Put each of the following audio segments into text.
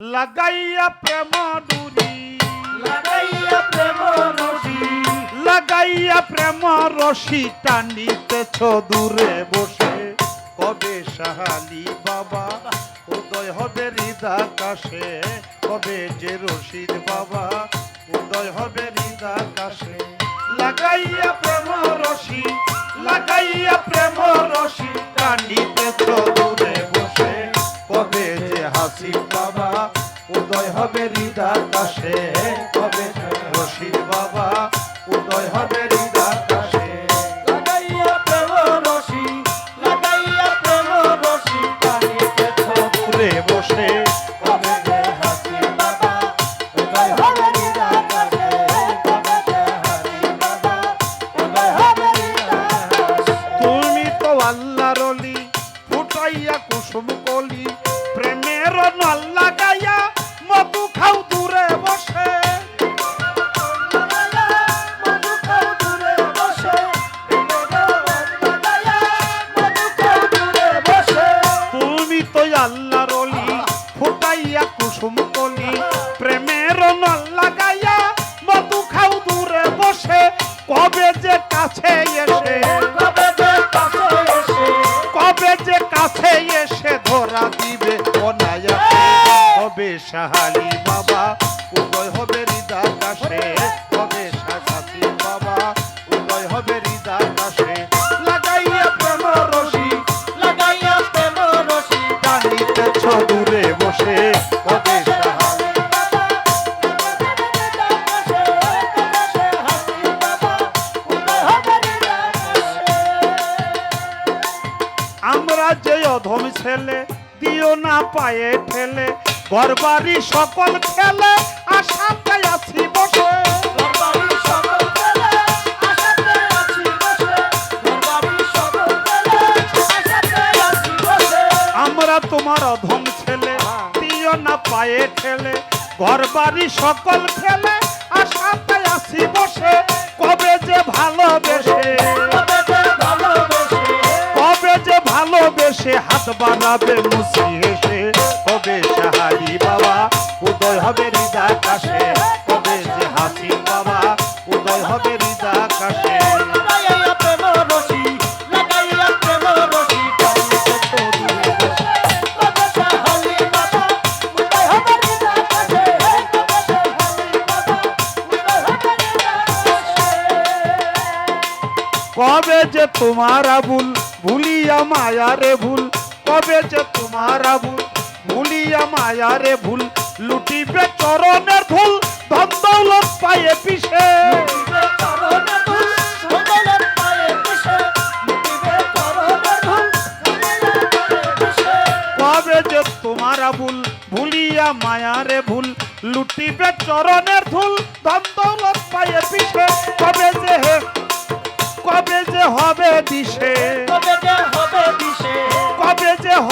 লাগাইয়া প্রেম ডুরি লাগাইয়া প্রেম রশি। লাগাইয়া প্রেম রশি টানিতেছ দূরে বসে। কবে সাহালি বাবা উদয় হবে হৃদাকাশে কবে যে রশিদ বাবা উদয় হবে হৃদাকাশে লাগাইয়া প্রেম রশি লাগাইয়া প্রেম রশি টানিতেছ কুসুম কলি প্রেমের নল লাগাইয়া কবে যে কাছে এসে? কবে যে কাছে এসে? কবে যে কাছে এসে ধরা দিবে অনায়াসে? কবে সাহালি বাবা উদয় হবে হৃদাকাশে কবে যে অধম ছেলে দিও না পায়ে ঠেলে। ঘর বাড়ি সকল খেলে আশাতে আছি বসে। আমরা তোমার অধম ছেলে দিও না পায়ে ঠেলে। ঘর বাড়ি সকল খেলে আশাতে আছি বসে। কবে যে ভালোবেসে হাত মুসি হেসে কবে সাহারি বাবা? উদয় হবে হৃদা কাশে কবে যে হাসি বাবা? উদয় হবে হৃদা কাশে। কবে যে তোমার আবুল ভুলিয়া মায়ারে ভুল কবে যে তোমার আবুল? ভুলিয়া মায়ারে ভুল লুটিবে চরণের ধুল ধন দৌলত পায়ে পিছে কবে যে তোমার আবুল ভুলিয়া মায়ারে ভুল লুটিবে চরণের ধুল ধন দৌলত পায়ে পিছে কবে যে কবে যে হবে দিশে।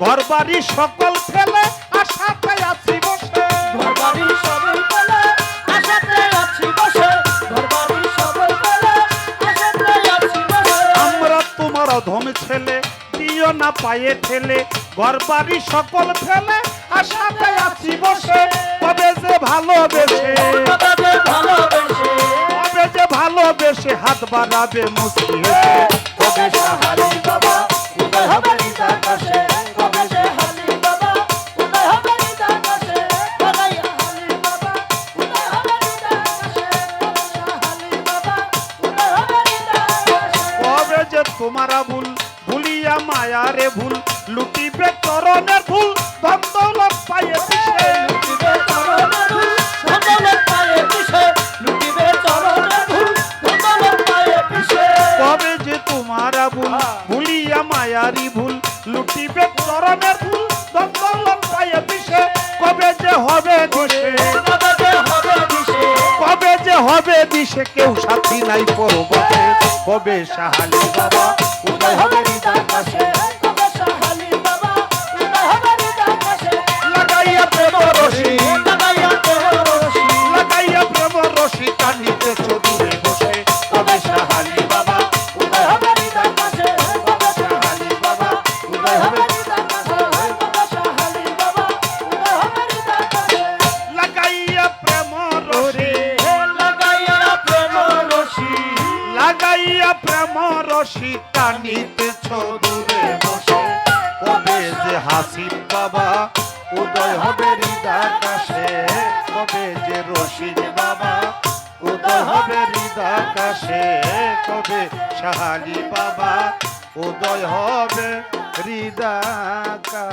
ঘর বাড়ি সকল ফেলে আশাতে আছি বসে। আমরা তোমার অধম ছেলে দিও না পায়ে ঠেলে। ঘর বাড়ি সকল ফেলে আশাতে আছি বসে। কবে যে ভালোবেসে কবে যে ভালোবেসে। হাত বাড়াবে হেসে কবে সাহারি বাবা তোমারা ভুল ভুলিয়া মায়ারে ভুল। ভুল পিছে লুটিবে ভুল পায়ে কবে যে তোমারা ভুল ভুলিয়া মায়ারি ভুল লুটিবে ভুল পায়ে পিছে কবে যে হবে দিশে? কবে যে হবে দিশে? কেউ সাথী নাই পরবাতে কবে সাহালি বাবা। উদয় হবে রিতার পাশে। হাসিন বাবা, উদয় হবে হৃদাকাশে কবে যে রশিদ বাবা, উদয় হবে হৃদাকাশে কবে শাহালি বাবা, উদয় হবে হৃদাকাশে